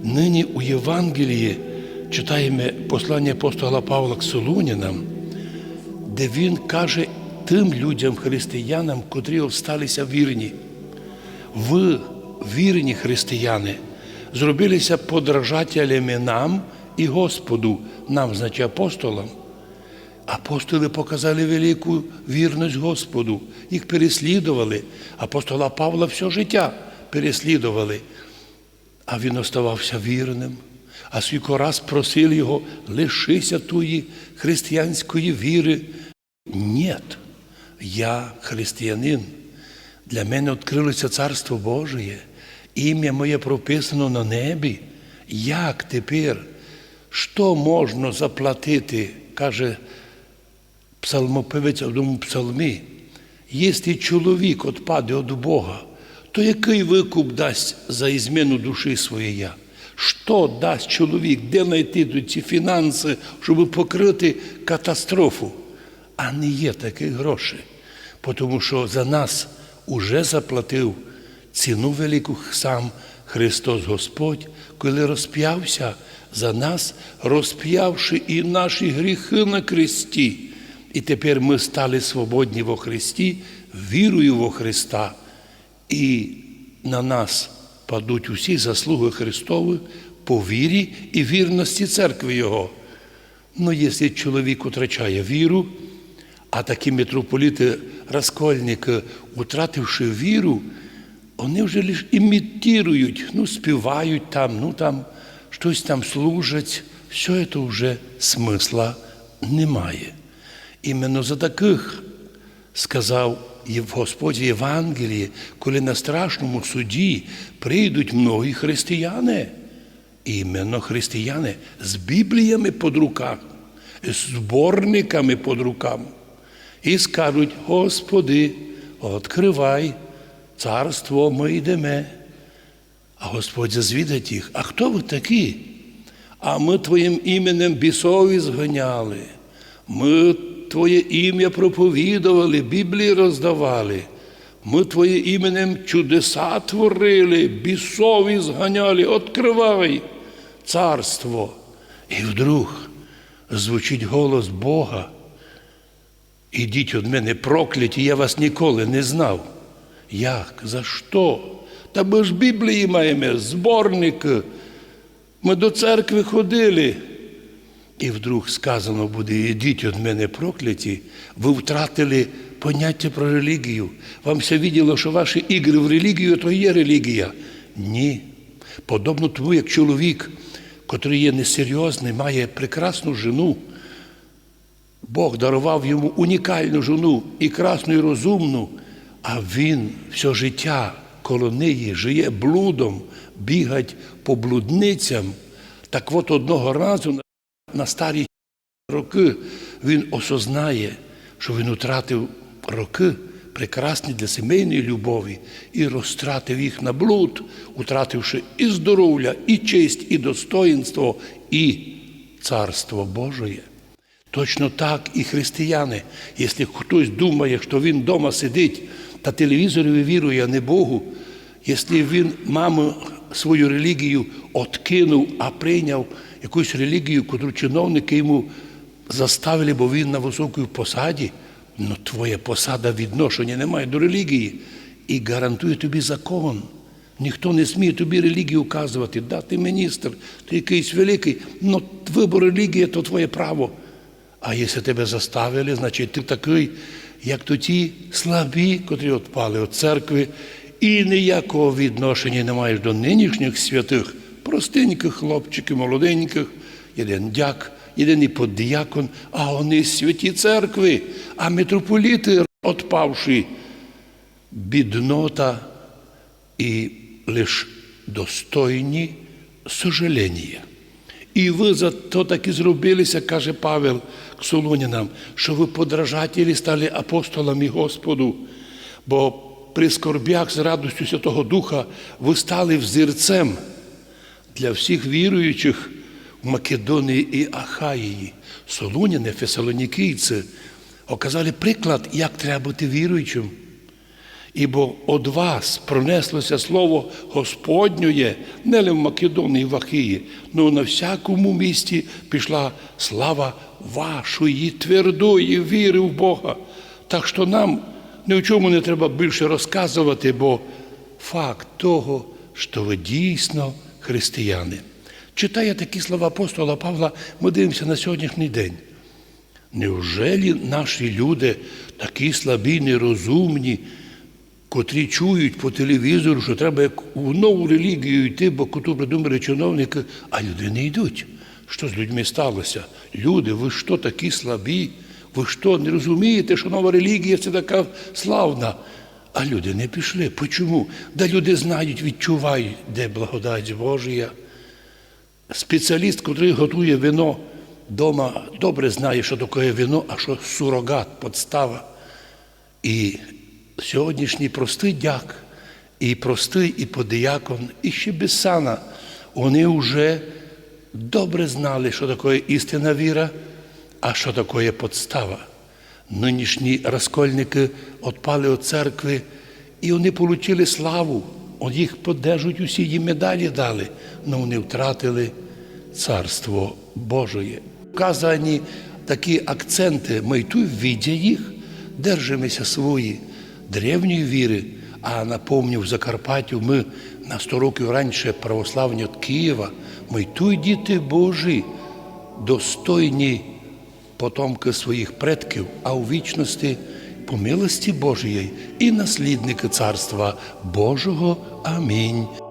Нині у Євангелії читаємо послання апостола Павла к Солунянам, де він каже тим людям, християнам, котрі осталися вірні. Ви, вірні християни, зробилися подражателями нам і Господу, нам, значить апостолам. Апостоли показали велику вірність Господу, їх переслідували. Апостола Павла все життя переслідували. А він оставався вірним. А скільки раз просив його, лишися тої християнської віри. Ні, я християнин. Для мене відкрилося Царство Божє. Ім'я моє прописано на небі. Як тепер? Що можна заплатити, каже псалмопевець одному псалмі. Якщо чоловік відпаде від Бога, то який викуп дасть за ізмену душі своєї? Що дасть чоловік, де знайти ці фінанси, щоб покрити катастрофу? А не є таких грошей, тому що за нас уже заплатив ціну велику сам Христос Господь, коли розп'явся за нас, розп'явши і наші гріхи на кресті. І тепер ми стали свободні во Христі, вірою во Христа. І на нас падуть усі заслуги Христові по вірі і вірності церкви Його. Ну, якщо чоловік втрачає віру, а такі митрополіти розкольники, втративши віру, вони вже лише імітують, ну, співають там, ну там щось там служать, все це вже смисла немає. Іменно за таких сказав Господь в Євангелії, коли на страшному суді прийдуть многі християни, іменно християни з Бібліями під руками, з зборниками під руками, і скажуть: Господи, відкривай, царство ми йдемо. А Господь зазвідать їх, а хто ви такі? А ми Твоїм іменем бісові зганяли. Ми Твоє ім'я проповідували, Біблії роздавали. Ми Твоє іменем чудеса творили, бісові зганяли, відкривай царство. І вдруг звучить голос Бога. Ідіть від мене прокляті, я вас ніколи не знав. Як? За що? Та ми ж Біблії маємо, зборник. Ми до церкви ходили. І вдруг сказано буде, ідіть від мене прокляті, ви втратили поняття про релігію. Вам все відділо, що ваші ігри в релігію, то є релігія. Ні. Подобно тому, як чоловік, котрий є несерйозний, має прекрасну жену. Бог дарував йому унікальну жену і красну, і розумну, а він все життя коло неї жиє блудом, бігать по блудницям. Так от одного разу на старі роки він осознає, що він втратив роки, прекрасні для сімейної любові, і розтратив їх на блуд, втративши і здоров'я, і честь, і достоїнство, і царство Божоє. Точно так і християни. Якщо хтось думає, що він вдома сидить та телевізорові вірує, а не Богу, якщо він маму свою релігію откинув, а прийняв якусь релігію, яку чиновники йому заставили, бо він на високій посаді, ну твоя посада відношення немає до релігії і гарантує тобі закон. Ніхто не сміє тобі релігію указувати. Да, ти міністр, ти якийсь великий, ну вибор релігії то твоє право. А якщо тебе заставили, значить ти такий, як то ті слабі, котрі відпали від церкви, і ніякого відношення не маєш до нинішніх святих, простеньких хлопчиків, молоденьких, один дяк, єдиний поддіякон, а вони святі церкви, а митрополіти відпавши, біднота і лиш достойні сожалення. І ви за то так і зробилися, каже Павел к Солонянам, що ви подражателі стали апостолами Господу, бо при скорбях з радостю Святого Духа ви стали взірцем для всіх віруючих в Македонії і Ахаїї. Солуняни, фесалонікійці, оказали приклад, як треба бути віруючим. Ібо од вас пронеслося слово Господнє, не лише в Македонії, в Ахії, но на всякому місті пішла слава вашої твердої віри в Бога. Так що нам ні в чому не треба більше розказувати, бо факт того, що ви дійсно християни. Читає такі слова апостола Павла, ми дивимося на сьогоднішній день. Неужели наші люди такі слабі, нерозумні, котрі чують по телевізору, що треба у нову релігію йти, бо коту придумали чиновники, а люди не йдуть. Що з людьми сталося? Люди, ви що такі слабі? Ви що, не розумієте, що нова релігія це така славна? А люди не пішли. Почому? Да люди знають, відчувають, де благодать Божія. Спеціаліст, який готує вино вдома, добре знає, що таке вино, а що сурогат, подстава. І сьогоднішній простий дяк, і простий, і подіякон, і ще Бесана, вони вже добре знали, що таке істинна віра, а що таке подстава. Нинішні розкольники відпали від церкви, і вони отримали славу. От їх подержуть усі їм медалі дали, але вони втратили Царство Божоє. Вказані такі акценти, ми тут, видя їх, держимося свої древньої віри, а напомню, в Закарпаттю ми на 100 років раніше православні від Києва, ми тут діти Божі, достойні потомки своїх предків, а у вічності по милості Божої і наслідники Царства Божого. Амінь.